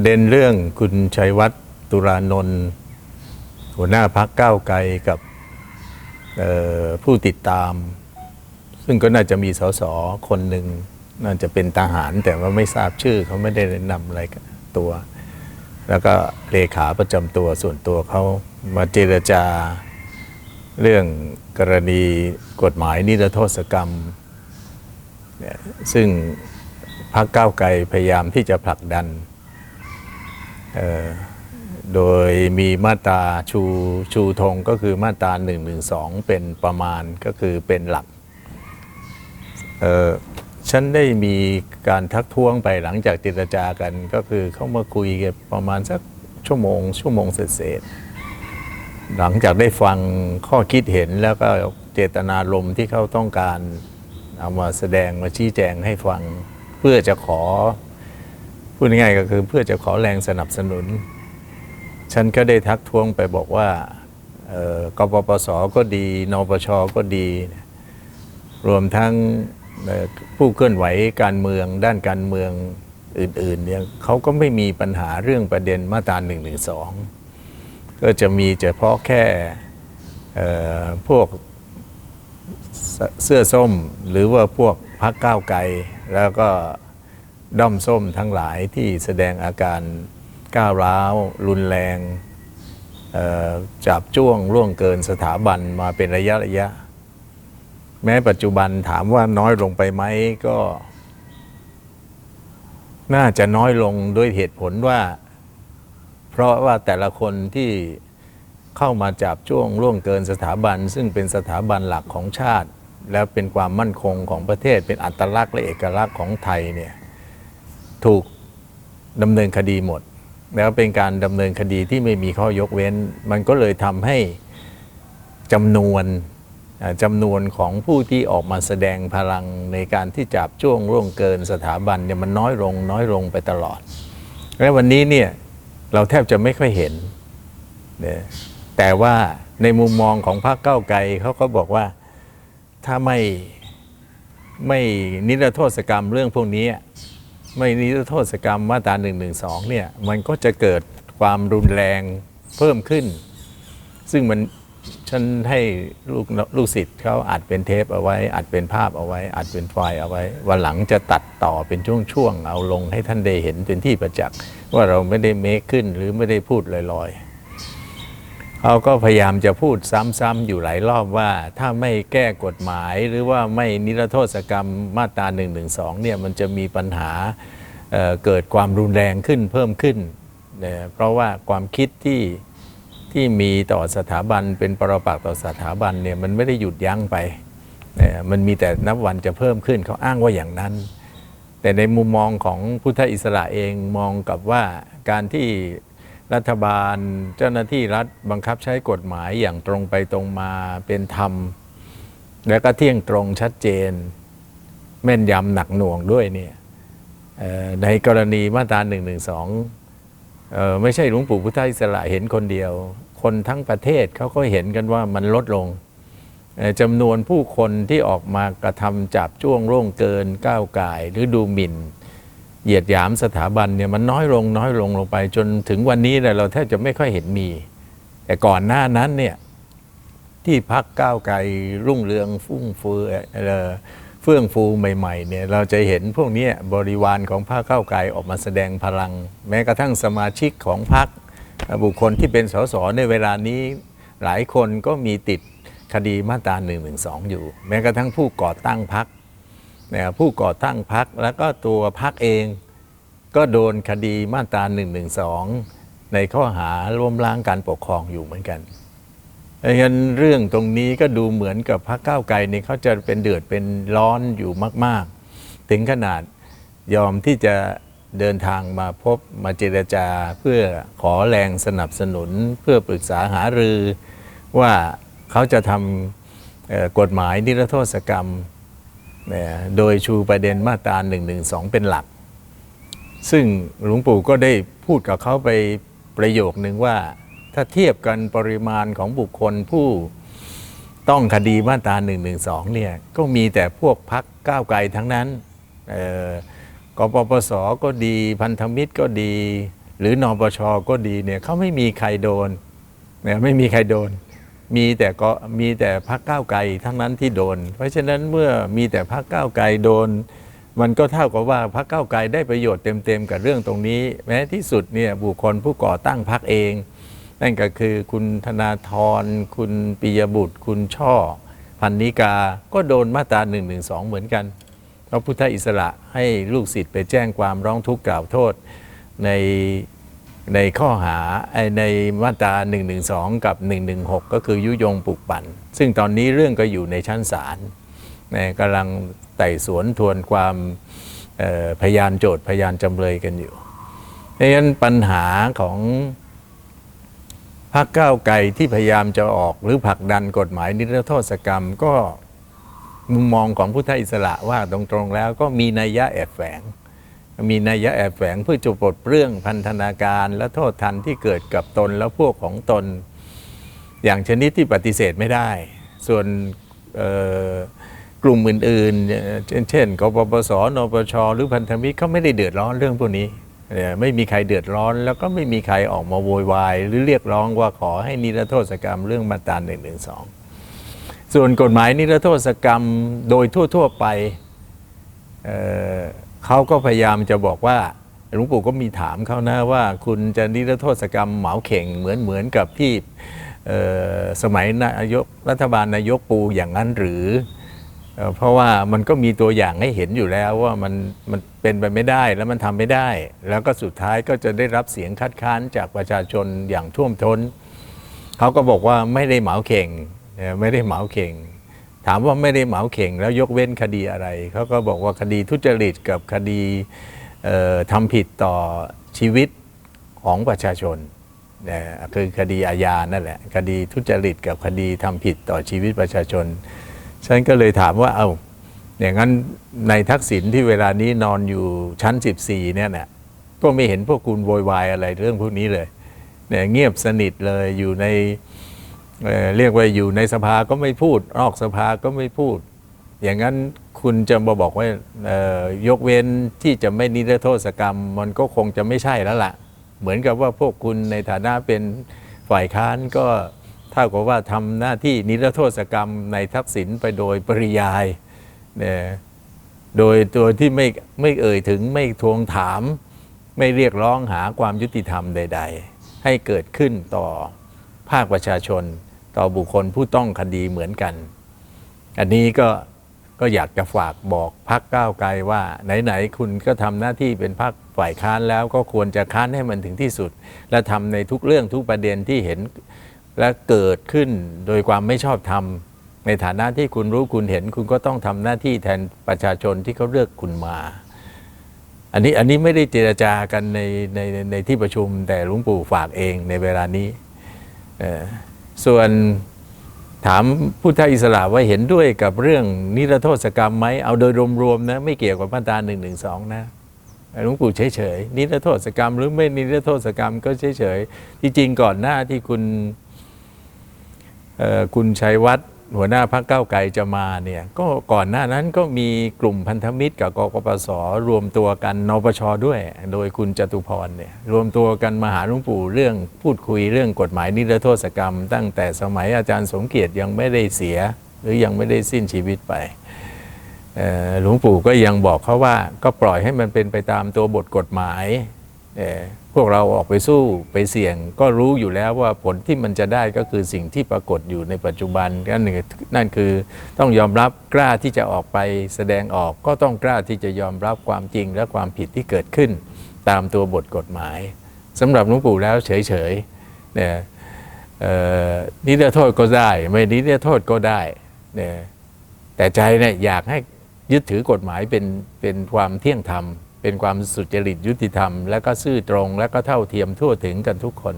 ประเด็นเรื่องคุณชัยวัฒน์ตุรานนท์หัวหน้าพักก้าวไกลกับผู้ติดตาม ซึ่งก็น่าจะมีสสคนหนึ่งน่าจะเป็นทหาร แต่ว่าไม่ทราบชื่อเขาไม่ได้แนะนำอะไรตัว แล้วก็เลขาประจำตัวส่วนตัวเขามาเจรจาเรื่องกรณีกฎหมายนิรโทษกรรม ซึ่งพรรคก้าวไกลพยายามที่จะผลักดัน โดยมีมาตราชูชูธงก็คือมาตรา1นึเป็นประมาณก็คือเป็นหลักเอ่อฉันได้มีการทักท้วงไปหลังจากเจรจากันก็คือเข้ามาคุยกันประมาณสักชั่วโมง ชั่วโมงเศษหลังจากได้ฟังข้อคิดเห็นแล้วก็เจตนารมณ์ที่เขาต้องการเอามาแสดงมาชี้แจงให้ฟังเพื่อจะขอ พูดง่ายก็คือเพื่อจะขอแรงสนับสนุน ฉันก็ได้ทักท้วงไปบอกว่ากปปสก็ดี นปชก็ดี รวมทั้งผู้เคลื่อนไหวการเมืองด้านการเมืองอื่นๆเนี่ยเขาก็ไม่มีปัญหาเรื่องประเด็นมาตรา1นึก็จะมีเฉพาะแค่พวกเสเสื้อส้มหรือว่าพวกพักก้าวไกลแล้วก็ ด้อมส้มทั้งหลายที่แสดงอาการก้าวร้าว รุนแรงจับจ้วงล่วงเกินสถาบันมาเป็นระยะระยะ แม้ปัจจุบันถามว่าน้อยลงไปไหมก็ น่าจะน้อยลงด้วยเหตุผลว่า เพราะว่าแต่ละคนที่เข้ามาจับจ้วงล่วงเกินสถาบัน ซึ่งเป็นสถาบันหลักของชาติ แล้วเป็นความมั่นคงของประเทศเป็นอัตลักษณ์และเอกลักษณ์ของไทยเนี่ย ถูกดำเนินคดีหมด แล้วเป็นการดำเนินคดีที่ไม่มีข้อยกเว้น มันก็เลยทำให้จำนวนจำนวนของผู้ที่ออกมาแสดงพลังในการที่จับจ้วงล่วงเกินสถาบันเนี่ยมันน้อยลงน้อยลงไปตลอด และวันนี้เนี่ยเราแทบจะไม่ค่อยเห็นนแต่ว่าในมุมมองของพรรคเก้าไกลเขาก็บอกว่าถ้าไม่ไม่นิรโทษกรรมเรื่องพวกนี้ ไม่นิรโทษกรรมมาตรา1นึเนี่ยมันก็จะเกิดความรุนแรงเพิ่มขึ้น ซึ่งมันฉันให้ลูกลูกศิษย์เขาอัดเป็นเทปเอาไว้ อัดเป็นภาพเอาไว้ อัดเป็นไฟล์เอาไว้ วันหลังจะตัดต่อเป็นช่วงๆเอาลงให้ท่านได้เห็นเป็นที่ประจักษ์ว่าเราไม่ได้เมคขึ้นหรือไม่ได้พูดลอยๆ เขาก็พยายามจะพูดซ้ำๆอยู่หลายรอบว่า ถ้าไม่แก้กฎหมายหรือว่าไม่นิรโทษกรรมมาตรา1นึเนี่ยมันจะมีปัญหาเเกิดความรุนแรงขึ้นเพิ่มขึ้นเนี่ยเพราะว่าความคิดที่ที่มีต่อสถาบันเป็นปรปักต่อสถาบันเนี่ยมันไม่ได้หยุดยั้งไปเนี่ยมันมีแต่นับวันจะเพิ่มขึ้นเขาอ้างว่าอย่างนั้น แต่ในมุมมองของพุทธอิสระเองมองกับว่าการที่ รัฐบาลเจ้าหน้าที่รัฐบังคับใช้กฎหมายอย่างตรงไปตรงมาเป็นธรรม และก็เที่ยงตรงชัดเจน แม่นยำหนักหน่วงด้วยเนี่ยในกรณีมาตรา1นึไม่ใช่หลวงปู่พุทธอิสระเห็นคนเดียว คนทั้งประเทศเขาก็เห็นกันว่ามันลดลงจำนวนผู้คนที่ออกมากระทำจับจ้วงร่วงเกินก้าวไก่หรือดูหมิ่น เหยียดหยามสถาบันเนี่ยมันน้อยลงน้อยลงลงไป จนถึงวันนี้เนี่ยเราแทบจะไม่ค่อยเห็นมี แต่ก่อนหน้านั้นเนี่ยที่พักก้าวไกลรุ่งเรืองฟุ่งเฟือเอ่เฟื่องฟูใหม่ๆเนี่ยเราจะเห็นพวกนี้บริวารของพรรคก้าวไกลออกมาแสดงพลัง แม้กระทั่งสมาชิกของพรรคบุคคลที่เป็นสสในเวลานี้หลายคนก็มีติดคดีมาตรา1นึอยู่ แม้กระทั่งผู้ก่อตั้งพัก นะผู้ก่อตั้งพักแล้วก็ตัวพักเองก็โดนคดีมาตรา1นึในข้อหาล้มล้างการปกครองอยู่เหมือนกันดังนั้นเรื่องตรงนี้ก็ดูเหมือนกับพรรคก้าวไกลนี่เขาจะเป็นเดือดเป็นร้อนอยู่มาก ๆ ถึงขนาดยอมที่จะเดินทางมาพบมาเจรจาเพื่อขอแรงสนับสนุนเพื่อปรึกษาหารือ ว่าเขาจะทำกฎหมายนิรโทษกรรม โดยชูประเด็นมาตรา1นึเป็นหลัก ซึ่งหลวงปู่ก็ได้พูดกับเขาไปประโยคนึงว่า ถ้าเทียบกันปริมาณของบุคคลผู้ต้องคดีมาตรา1นึเนี่ยก็มีแต่พวกพักก้าวไกลทั้งนั้นกปปสก็ดีพันธมิตรก็ดี หรือนปชก็ดีเนี่ยเขาไม่มีใครโดนไม่มีใครโดน มีแต่ก็มีแต่พักก้าวไกลทั้งนั้นที่โดน เพราะฉะนั้นเมื่อมีแต่พักก้าวไกลโดน มันก็เท่ากับว่าพักก้าวไกลได้ประโยชน์เต็มๆกับเรื่องตรงนี้ แม้ที่สุดเนี่ยบุคคลผู้ก่อตั้งพักเอง นั่นก็คือคุณธนาธรคุณปิยบุตร คุณช่อ พันนิกา ก็โดนมาตรา1นึเหมือนกันพระพุทธอิสระให้ลูกศิษย์ไปแจ้งความร้องทุกข์กล่าวโทษใน ในข้อหาในมาตรา1นึกับ 116 ก็คือยุยงปลุกปั่น ซึ่งตอนนี้เรื่องก็อยู่ในชั้นศาลกำลังไต่สวนทวนความพยานโจทย์พยานจำเลยกันอยู่ดังนั้นปัญหาของพรรคก้าวไกลที่พยายามจะออกหรือผลักดันกฎหมายนิรโทษกรรมก็มุมมองของพุทธอิสระว่าตรงๆแล้วก็มีนัยยะแอบแฝง มีนัยยะแอบแฝงเพื่อจะปลดเปลื้องพันธนาการและโทษทันที่เกิดกับตนและพวกของตน อย่างชนิดที่ปฏิเสธไม่ได้ ส่วนกลุ่มอื่นๆ เช่นกปปส นปช หรือพันธมิตรเขาไม่ได้เดือดร้อนเรื่องพวกนี้ ไม่มีใครเดือดร้อน แล้วก็ไม่มีใครออกมาโวยวาย หรือเรียกร้องว่าขอให้นิรโทษกรรมเรื่องมาตรา1นึส่วนกฎหมายนิรโทษกรรมโดยทั่ว ๆ ไป เขาก็พยายามจะบอกว่าหลวงปู่ก็มีถามเขานะว่า คุณจะนิรโทษกรรมเหมาเข่งเหมือนเหมือนกับที่สมัยนายกรัฐบาลนายกปูอย่างนั้นหรือเอเพราะว่ามันก็มีตัวอย่างให้เห็นอยู่แล้วว่ามันมันเป็นไปไม่ได้แล้วมันทำไม่ได้ แล้วก็สุดท้ายก็จะได้รับเสียงคัดค้านจากประชาชนอย่างท่วมท้นเขาก็บอกว่าไม่ได้เหมาเข่งไม่ได้เหมาเข่ง ถามว่าไม่ได้เหมาเข่งแล้วยกเว้นคดีอะไร เขาก็บอกว่าคดีทุจริตกับคดีทำผิดต่อชีวิตของประชาชนนะคือคดีอาญานั่นแหละ คดีทุจริตกับคดีทำผิดต่อชีวิตประชาชน ฉันก็เลยถามว่าเอา้าอย่างนั้นในทักษิณที่เวลานี้นอนอยู่ชั้น 14เนี่ยนะก็ไม่เห็นพวกคุณโวยวายอะไรเรื่องพวกนี้เลยเนี่ยเงียบสนิทเลยอยู่ใน เรียกว่าอยู่ในสภาก็ไม่พูดออกสภาก็ไม่พูด อย่างนั้นคุณจะมาบอกว่ายกเว้นที่จะไม่นิรโทษกรรม มันก็คงจะไม่ใช่แล้วล่ะ เหมือนกับว่าพวกคุณในฐานะเป็นฝ่ายค้านก็เท่ากับว่าทำหน้าที่นิรโทษกรรมในทักษิณไปโดยปริยายเนี่ยโดยตัวที่ไม่ไม่เอ่ยถึงไม่ทวงถาม ไม่เรียกร้องหาความยุติธรรมใด ๆ ให้เกิดขึ้นต่อภาคประชาชน ต่อบุคคลผู้ต้องคดีเหมือนกัน อันนี้ก็ก็อยากจะฝากบอกพักก้าวไกลว่า ไหน ๆ คุณก็ทำหน้าที่เป็นพักฝ่ายค้านแล้วก็ควรจะค้านให้มันถึงที่สุด และทำในทุกเรื่องทุกประเด็นที่เห็นและเกิดขึ้นโดยความไม่ชอบธรรมในฐานะที่คุณรู้คุณเห็น คุณก็ต้องทำหน้าที่แทนประชาชนที่เขาเลือกคุณมา อันนี้อันนี้ไม่ได้เจรจากันในในในในที่ประชุมแต่หลวงปู่ฝากเองในเวลานี้เออ ส่วนถามพุทธอิสระว่าเห็นด้วยกับเรื่องนิรโทษกรรมไหมเอาโดยรวมๆนะไม่เกี่ยวกับมาตราหนึ่งหนึ่งสองนะหลวงปู่เฉยๆนิรโทษกรรม หรือไม่นิรโทษกรรมก็เฉยๆที่จริงก่อนหน้าที่คุณคุณชัยวัฒน์ หัวหน้าพรรคก้าไกลจะมาเนี่ยก็ก่อนหน้านั้นก็มีกลุ่มพันธมิตรกับกกปสรวมตัวกันนปชด้วย โดยคุณจตุพรเนี่ยรวมตัวกันมาหาหลวงปู่เรื่องพูดคุยเรื่องกฎหมายนิรโทษกรรม ตั้งแต่สมัยอาจารย์สมเกียรติยังไม่ได้เสีย หรือยังไม่ได้สิ้นชีวิตไปหลวงปู่ก็ยังบอกเขาว่าก็ปล่อยให้มันเป็นไปตามตัวบทกฎหมายเออ วกเราออกไปสู้ไปเสี่ยง ก็รู้อยู่แล้วว่าผลที่มันจะได้ก็คือสิ่งที่ปรากฏอยู่ในปัจจุบันนั่นคือนั่นคือต้องยอมรับกล้าที่จะออกไปแสดงออกก็ต้องกล้าที่จะยอมรับความจริงและความผิดที่เกิดขึ้น ตามตัวบทกฎหมายสำหรับหลวงปู่แล้วเฉยๆเนี่ยนิรโทษก็ได้ ไม่นิรโทษก็ได้เนี่ยแต่ใจเนี่ยอยากให้ยึดถือกฎหมายเป็นเป็นความเที่ยงธรรม เป็นความสุจริตยุติธรรม และก็ซื่อตรง และก็เท่าเทียมทั่วถึงกันทุกคน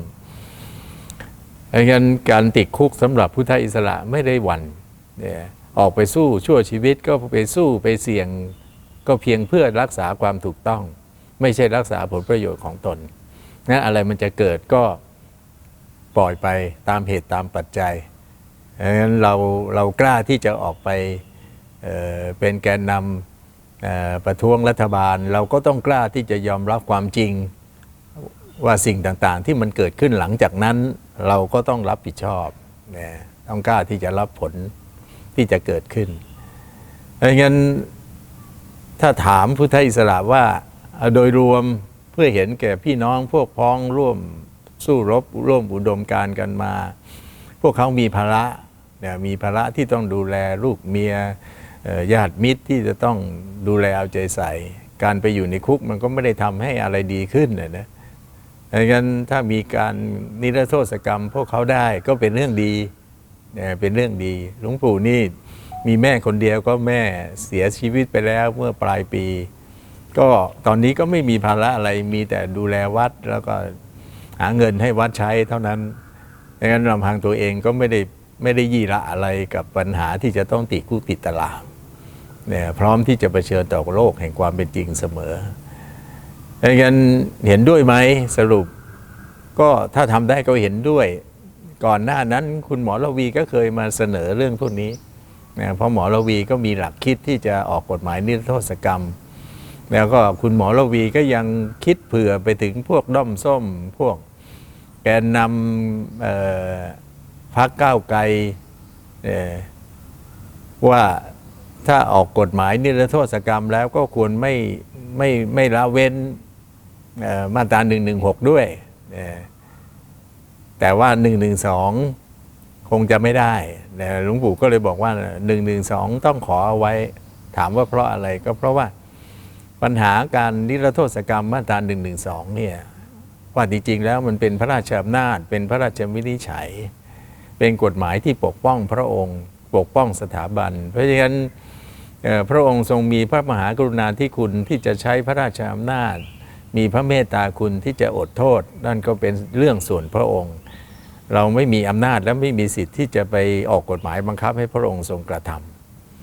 ดังนั้นการติดคุกสำหรับพุทธอิสระไม่ได้หวั่นเนี่ยออกไปสู้ชั่วชีวิตก็ไปสู้ไปเสี่ยงก็เพียงเพื่อรักษาความถูกต้อง ไม่ใช่รักษาผลประโยชน์ของตนนั้นอะไรมันจะเกิดก็ปล่อยไปตามเหตุตามปัจจัยดังนั้นเราเรากล้าที่จะออกไปเเป็นแกนนำ ประท้วงรัฐบาลเราก็ต้องกล้าที่จะยอมรับความจริงว่าสิ่งต่างๆ ที่มันเกิดขึ้นหลังจากนั้น เราก็ต้องรับผิดชอบนะต้องกล้าที่จะรับผลที่จะเกิดขึ้นดังนั้นถ้าถามพุทธอิสระว่าโดยรวมเพื่อเห็นแก่พี่น้องพวกพ้องร่วมสู้รบร่วมอุดมการกันมา พวกเขามีภาระเนี่ยมีภาระที่ต้องดูแลลูกเมีย ญาติมิตรที่จะต้องดูแลเอาใจใส่ การไปอยู่ในคุกมันก็ไม่ได้ทำให้อะไรดีขึ้นนะนะดังนั้นถ้ามีการนิรโทษกรรมพวกเขาได้ก็เป็นเรื่องดีเนี่ยเป็นเรื่องดี หลวงปู่นี่มีแม่คนเดียวก็แม่เสียชีวิตไปแล้วเมื่อปลายปี ก็ตอนนี้ก็ไม่มีภาระอะไรมีแต่ดูแลวัดแล้วก็หาเงินให้วัดใช้เท่านั้นดังนั้นลำพังตัวเองก็ไม่ได้ไม่ได้ยี่ระอะไรกับปัญหาที่จะต้องติดคุกติดตาราง เนี่ยพร้อมที่จะเผชิญต่อโลกแห่งความเป็นจริงเสมอดังนั้นเห็นด้วยไหมสรุป ก็ถ้าทำได้ก็เห็นด้วย ก่อนหน้านั้นคุณหมอระวีก็เคยมาเสนอเรื่องพวกนี้นะเพราะหมอระวีก็มีหลักคิดที่จะออกกฎหมายนิรโทษกรรม แล้วก็คุณหมอระวีก็ยังคิดเผื่อไปถึงพวกด้อมส้ม พวกแกนนำพักก้าวไกลเอ่อว่า ถ้าออกกฎหมายนิรโทษกรรมแล้วก็ควรไม่ไม่ไม่ละเว้นมาตรา1นึด้วย แต่ว่า1นึคงจะไม่ได้แต่หลวงปู่ก็เลยบอกว่า1นึต้องขอเอาไว้ ถามว่าเพราะอะไรก็เพราะว่าปัญหาการนิรโทษกรรมมาตรา1นึเนี่ยว่าจริงๆแล้วมันเป็นพระราชอำนาจ เป็นพระราชวินิจฉัย เป็นกฎหมายที่ปกป้องพระองค์ ปกป้องสถาบัน เพราะฉะนั้น พระองค์ทรงมีพระมหากรุณาธิคุณที่จะใช้พระราชอำนาจ มีพระเมตตาคุณที่จะอดโทษ นั่นก็เป็นเรื่องส่วนพระองค์ เราไม่มีอำนาจและไม่มีสิทธิ์ที่จะไปออกกฎหมายบังคับให้พระองค์ทรงกระท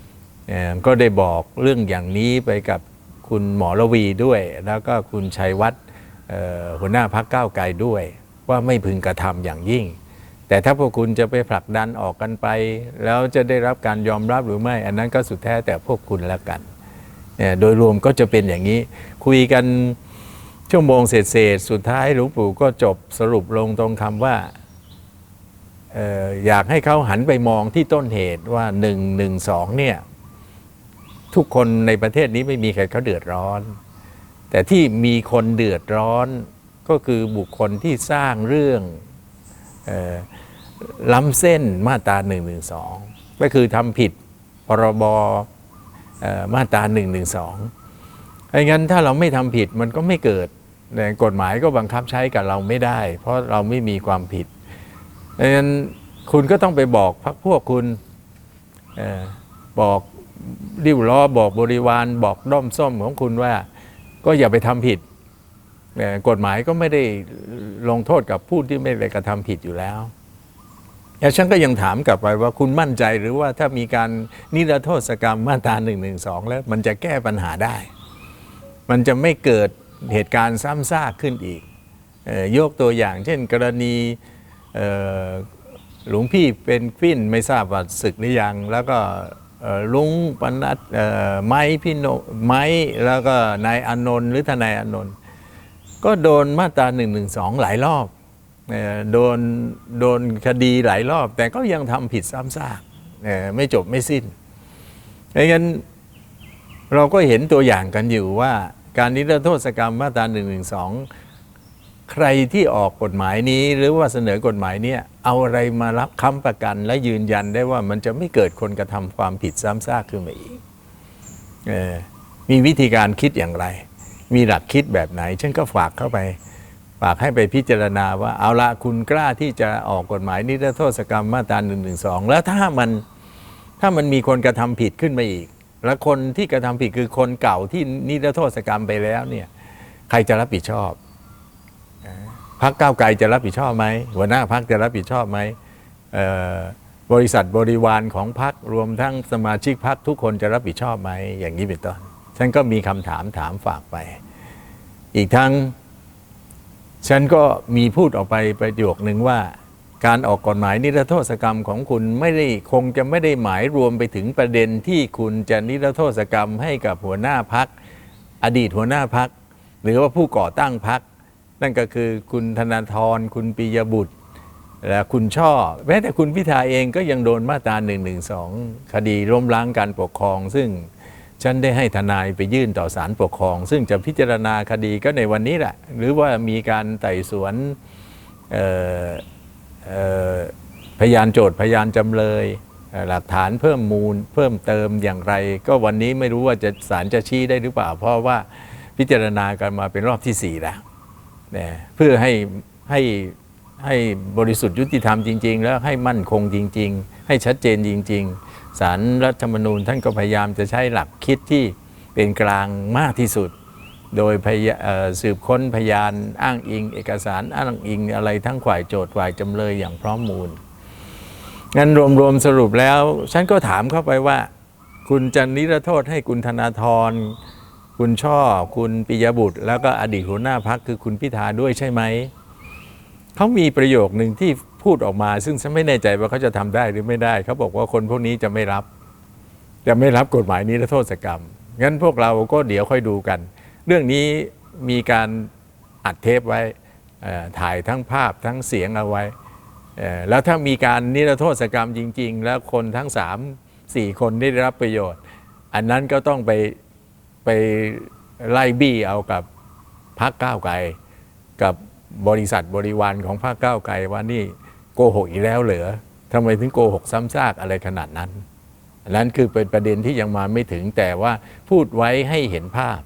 ำก็ได้บอกเรื่องอย่างนี้ไปกับคุณหมอระวีด้วย แล้วก็คุณชัยวัฒน์หัวหน้าพักก้าวไกลด้วย ว่าไม่พึงกระทำอย่างยิ่ง แต่ถ้าพวกคุณจะไปผลักดันออกกันไป แล้วจะได้รับการยอมรับหรือไม่ อันนั้นก็สุดแท้แต่พวกคุณแล้วกันเนี่ยโดยรวมก็จะเป็นอย่างนี้ คุยกันชั่วโมงเศษๆสุดท้ายหลวงปู่ก็จบสรุปลงตรงคำว่าเอออยากให้เขาหันไปมองที่ต้นเหตุว่า1นึเนี่ยทุกคนในประเทศนี้ไม่มีใครเขาเดือดร้อน แต่ที่มีคนเดือดร้อนก็คือบุคคลที่สร้างเรื่องเออ ล้ำเส้นมาตรา1นึก็คือทำผิดพรบมาตรา1นึไม่งั้นถ้าเราไม่ทำผิดมันก็ไม่เกิดกฎหมายก็บังคับใช้กับเราไม่ได้ เพราะเราไม่มีความผิดดังนั้นคุณก็ต้องไปบอกพรรคพวกคุณออบอกริ้วล้อบอกบริวารบอกด้อมส้มของคุณว่า ก็อย่าไปทำผิดกฎหมายก็ไม่ได้ลงโทษกับผู้ที่ไม่ได้กระทำผิดอยู่แล้ว แล้วฉันก็ยังถามกลับไปว่าคุณมั่นใจหรือว่าถ้ามีการนิรโทษกรรมมาตรา1นึแล้วมันจะแก้ปัญหาได้ มันจะไม่เกิดเหตุการณ์ซ้ำซากขึ้นอีกยกตัวอย่าง เช่น กรณีหลวงพี่เป็นกวินไม่ทราบว่าศึกหรือยัง แล้วก็ลุงปนัดไม้พี่โนไม้แล้วก็นายอนนท์หรือทนายอนนท์ก็โดนมาตรา1นึหลายรอบ โดนโดนคดีหลายรอบ แต่ก็ยังทำผิดซ้ำซากไม่จบไม่สิ้นดังนั้นเราก็เห็นตัวอย่างกันอยู่ว่าการนิรโทษกรรมมาตรา1นึใครที่ออกกฎหมายนี้หรือว่าเสนอกฎหมายเนี้เอาอะไรมารับค้ำประกัน และยืนยันได้ว่ามันจะไม่เกิดคนกระทำความผิดซ้ำซากขึ้นมาอีกมีวิธีการคิดอย่างไร มีหลักคิดแบบไหนฉันก็ฝากเข้าไป ฝากให้ไปพิจารณาว่าเอาละคุณกล้าที่จะออกกฎหมายนิรโทษกรรมมาตรา1นึแล้วถ้ามันถ้ามันมีคนกระทำผิดขึ้นมาอีก และคนที่กระทำผิดคือคนเก่าที่นิรโทษกรรมไปแล้วเนี่ยใครจะรับผิดชอบพักก้าวไกลจะรับผิดชอบไหมหัวหน้าพักจะรับผิดชอบไหมบริษัทบริวารของพักรวมทั้งสมาชิกพักทุกคนจะรับผิดชอบไหมอย่างนี้เป็นต้นฉันก็มีคำถามถามฝากไป อีกทั้ง ฉันก็มีพูดออกไปประโยคหนึ่งว่าการออกกฎหมายนิรโทษกรรมของคุณไม่ได้คงจะไม่ได้หมายรวมไปถึงประเด็นที่คุณจะนิรโทษกรรมให้กับหัวหน้าพัก อดีตหัวหน้าพัก หรือว่าผู้ก่อตั้งพัก นั่นก็คือคุณธนาธรคุณปิยบุตรและคุณช่อแม้แต่คุณพิธาเองก็ยังโดนมาตรา1นึคดีล้มล้างการปกครอง ซึ่ง ฉันได้ให้ทนายไปยื่นต่อศาลปกครอง ซึ่งจะพิจารณาคดีก็ในวันนี้แหละ หรือว่ามีการไต่สวนพยานโจทย์พยานจำเลยหลักฐานเพิ่มมูลเพิ่มเติมอย่างไร ก็วันนี้ไม่รู้ว่าจะศาลจะชี้ได้หรือเปล่า เพราะว่าพิจารณากันมาเป็นรอบที่สี่แล้วนะเพื่อให้ให้ให้บริสุทธิ์ยุติธรรมจริง ๆ แล้วให้มั่นคงจริง ๆ ให้ชัดเจนจริง ๆ สารรัฐธรรมนูญท่านก็พยายามจะใช้หลักคิดที่เป็นกลางมากที่สุด โดยยสืบค้นพยานอ้างอิง เอกสารอ้างอิงอะไรทั้งฝ่ายโจทย์ฝ่ายจำเลยอย่างพร้อมมูลงั้นรวมๆสรุปแล้ว ฉันก็ถามเข้าไปว่า คุณจะนิรโทษให้คุณธนาธรคุณช่อ คุณปิยบุตร แล้วก็อดีตหัวหน้าพักคือคุณพิธาด้วยใช่ไหม เขามีประโยคหนึ่งที่ พูดออกมา ซึ่งฉันไม่แน่ใจว่าเขาจะทำได้หรือไม่ได้ เขาบอกว่าคนพวกนี้จะไม่รับ จะไม่รับกฎหมายนิรโทษกรรม งั้นพวกเราก็เดี๋ยวค่อยดูกัน เรื่องนี้มีการอัดเทปไว้ถ่ายทั้งภาพทั้งเสียงเอาไว้แล้วถ้ามีการนิรโทษกรรมจริง ๆ แล้วคนทั้ง 3 4 คนได้รับประโยชน์ อันนั้นก็ต้องไปไปไล่บี้เอากับพรรคก้าวไกลกับบริษัทบริวารของพรรคก้าวไกลว่านี่ โกหกอีกแล้วเหรอทำไมถึงโกหกซ้ำซากอะไรขนาดนั้นนั้นคือเป็นประเด็นที่ยังมาไม่ถึงแต่ว่าพูดไว้ให้เห็นภาพ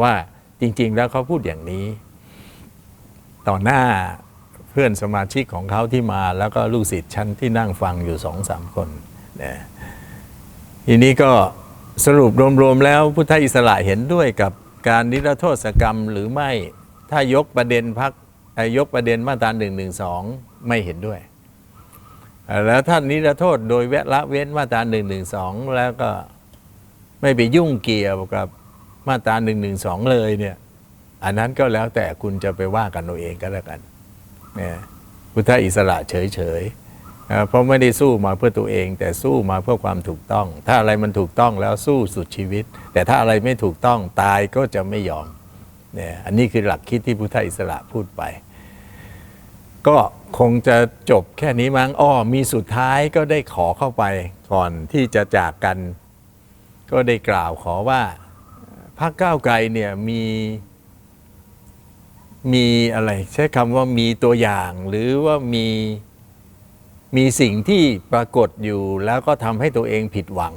ว่าจริง ๆ แล้วเขาพูดอย่างนี้ ต่อหน้าเพื่อนสมาชิกของเขาที่มาแล้วก็ลูกศิษย์ชั้นที่นั่งฟังอยู่สองสามคนนะทีนี้ก็สรุปรวม ๆ แล้วพุทธอิสระเห็นด้วยกับการนิรโทษกรรมหรือไม่ถ้ายกประเด็นพักยกประเด็นมาตรา1นึ ไม่เห็นด้วย แล้วท่านนิรโทษโดยแวะละเว้นมาตรา1นึแล้วก็ไม่ไปยุ่งเกี่ยวกับมาตรา1นึเลยเนี่ย อันนั้นก็แล้วแต่คุณจะไปว่ากันเอาเองก็แล้วกันเนี่ยพุทธอิสระเฉยๆนะเพราะไม่ได้สู้มาเพื่อตัวเอง แต่สู้มาเพื่อความถูกต้อง ถ้าอะไรมันถูกต้องแล้วสู้สุดชีวิต แต่ถ้าอะไรไม่ถูกต้องตายก็จะไม่ยอมเนี่ยอันนี้คือหลักคิดที่พุทธอิสระพูดไป ก็ คงจะจบแค่นี้มั้งอ้อมีสุดท้ายก็ได้ขอเข้าไปก่อนที่จะจากกัน ก็ได้กล่าวขอว่าพรรคก้าวไกลเนี่ยมีมีอะไรใช้คำว่ามีตัวอย่างหรือว่ามีมีสิ่งที่ปรากฏอยู่แล้วก็ทำให้ตัวเองผิดหวัง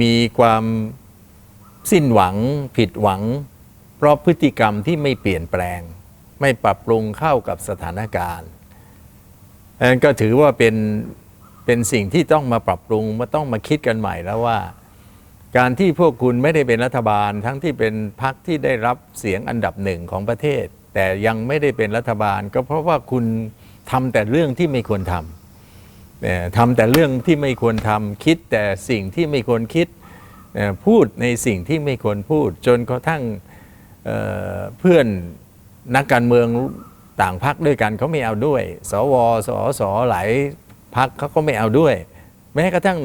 มีความสิ้นหวังผิดหวัง เพราะพฤติกรรมที่ไม่เปลี่ยนแปลง ไม่ปรับปรุงเข้ากับสถานการณ์อันนั้นก็ถือว่าเป็นเป็นสิ่งที่ต้องมาปรับปรุงมาต้องมาคิดกันใหม่แล้วว่า การที่พวกคุณไม่ได้เป็นรัฐบาล ทั้งที่เป็นพรรคที่ได้รับเสียงอันดับหนึ่งของประเทศ แต่ยังไม่ได้เป็นรัฐบาล ก็เพราะว่าคุณทำแต่เรื่องที่ไม่ควรทำทำแต่เรื่องที่ไม่ควรทำคิดแต่สิ่งที่ไม่ควรคิดพูดในสิ่งที่ไม่ควรพูด จนกระทั่งเเพื่อน นักการเมืองต่างพรรคด้วยกันเขาไม่เอาด้วย สว สส หลายพรรคเขาก็ไม่เอาด้วย แม้กระทั่ง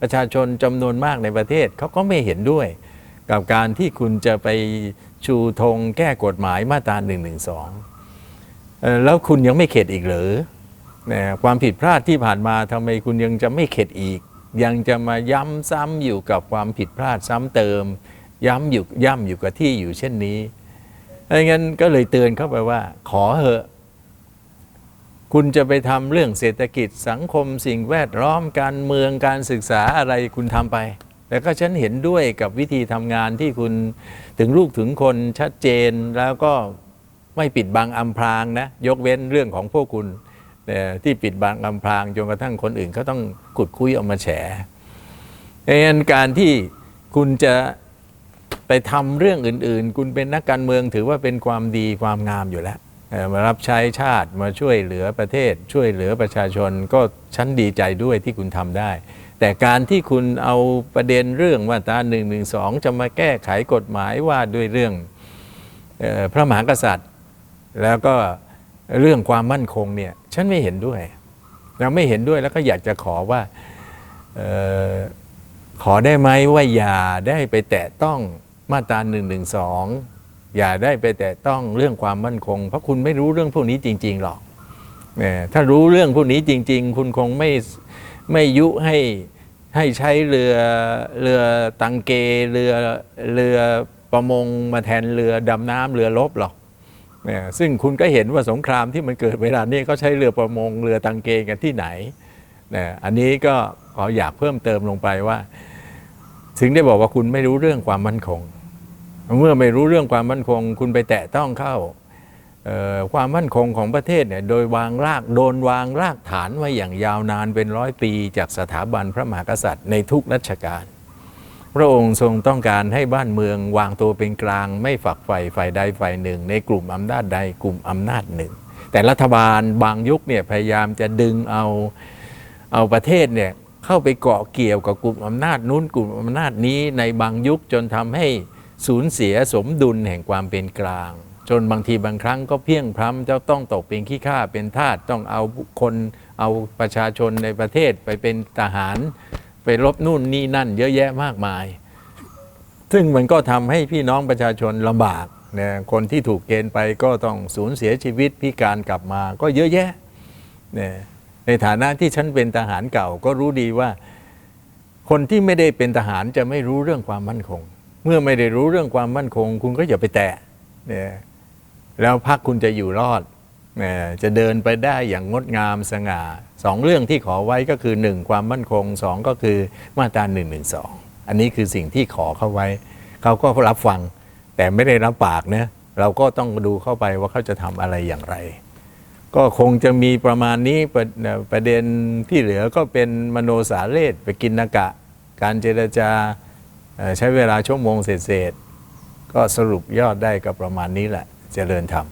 ประชาชนจำนวนมากในประเทศเขาก็ไม่เห็นด้วย กับการที่คุณจะไปชูธงแก้กฎหมายมาตรา1นึแล้วคุณยังไม่เข็ดอีกหรือความผิดพลาดที่ผ่านมาทำไมคุณยังจะไม่เข็ดอีก ยังจะมาย้ำซ้ำอยู่กับความผิดพลาดซ้ำเติม ย้ำอยู่ย่ำอยู่กับที่อยู่เช่นนี้ ดังนั้นก็เลยเตือนเข้าไปว่า ขอเหอะคุณจะไปทำเรื่องเศรษฐกิจสังคมสิ่งแวดล้อมการเมืองการศึกษาอะไรคุณทำไป แต่ก็ฉันเห็นด้วยกับวิธีทำงานที่คุณถึงลูกถึงคนชัดเจนแล้วก็ไม่ปิดบังอำพรางนะ ยกเว้นเรื่องของพวกคุณเอ่ที่ปิดบังอำพรางจนกระทั่งคนอื่นเขาต้องขุดคุยออกมาแฉดังนั้นการที่คุณจะ ไปทำเรื่องอื่น ๆ คุณเป็นนักการเมืองถือว่าเป็นความดีความงามอยู่แล้วมารับใช้ชาติมาช่วยเหลือประเทศ ช่วยเหลือประชาชนก็ฉันดีใจด้วยที่คุณทำได้ แต่การที่คุณเอาประเด็นเรื่องมาตา1นึจะมาแก้ไขกฎหมายว่าด้วยเรื่องพระมหากษัตริย์ แล้วก็เรื่องความมั่นคงเนี่ยฉันไม่เห็นด้วยเราไม่เห็นด้วยแล้วก็อยากจะขอว่าออขอได้ไหมว่าอย่าได้ไปแตะต้อง มาตรา1นึอย่าได้ไปแต่ต้องเรื่องความมั่นคง เพราะคุณไม่รู้เรื่องพวกนี้จริง ๆ หรอกเนี่ยถ้ารู้เรื่องพวกนี้จริง ๆ คุณคงไม่ไม่ยุให้ให้ใช้เรือเรือตังเกเรือเรือประมงมาแทนเรือดำน้ำเรือรบหรอกเนี่ยซึ่งคุณก็เห็นว่าสงครามที่มันเกิดเวลานี้ก็ใช้เรือประมงเรือตังเกกันที่ไหนเนี่ยอันนี้ก็ขออยากเพิ่มเติมลงไปว่า ถึงได้บอกว่าคุณไม่รู้เรื่องความมั่นคง เมื่อไม่รู้เรื่องความมั่นคง คุณไปแตะต้องเข้าความมั่นคงของประเทศเนี่ยโดยวางรากโดนวางรากฐานไว้อย่างยาวนานเป็นร้อยปี จากสถาบันพระมหากษัตริย์ในทุกรัชกาลพระองค์ทรงต้องการให้บ้านเมืองวางตัวเป็นกลาง ไม่ฝักใฝ่ฝ่ายใดฝ่ายหนึ่ง ในกลุ่มอำนาจใดกลุ่มอำนาจหนึ่ง แต่รัฐบาลบางยุคเนี่ยพยายามจะดึงเอาเอาประเทศเนี่ยเข้าไปเกาะเกี่ยวกับกลุ่มอำนาจนู้นกลุ่มอำนาจนี้ในบางยุคจนทำให้ สูญเสียสมดุลแห่งความเป็นกลาง จนบางทีบางครั้งก็เพียงพร้ำเจ้าต้องตกเป็นขี้ข้าเป็นทาสต้องเอาคคนเอาประชาชนในประเทศไปเป็นทหาร ไปรบนู่นนี่นั่น เยอะแยะมากมาย ซึ่งมันก็ทำให้พี่น้องประชาชนลำบากเนี่ยคนที่ถูกเกณฑ์ไปก็ต้องสูญเสียชีวิตพิการกลับมาก็เยอะแยะเนี่ยในฐานะที่ฉันเป็นทหารเก่าก็รู้ดีว่า คนที่ไม่ได้เป็นทหารจะไม่รู้เรื่องความมั่นคง เมื่อไม่ได้รู้เรื่องความมั่นคง คุณก็อย่าไปแตะเนี่ยแล้วพักคุณจะอยู่รอดเนี่ยจะเดินไปได้อย่างงดงามสง่าสองเรื่องที่ขอไว้ก็คือหนึ่งความมั่นคงสองก็คือมาตราหนึ่งหนึ่งสองอันนี้คือสิ่งที่ขอเข้าไว้ เขาก็รับฟัง แต่ไม่ได้รับปากเนะเราก็ต้องดูเข้าไปว่าเขาจะทำอะไรอย่างไร ก็คงจะมีประมาณนี้ประเอ่อประเด็นที่เหลือก็เป็นมโนสาเรศไปกินนากะ การเจรจา ใช้เวลาชั่วโมงเศษๆก็สรุปยอดได้ก็ประมาณนี้แหละเจริญธรรม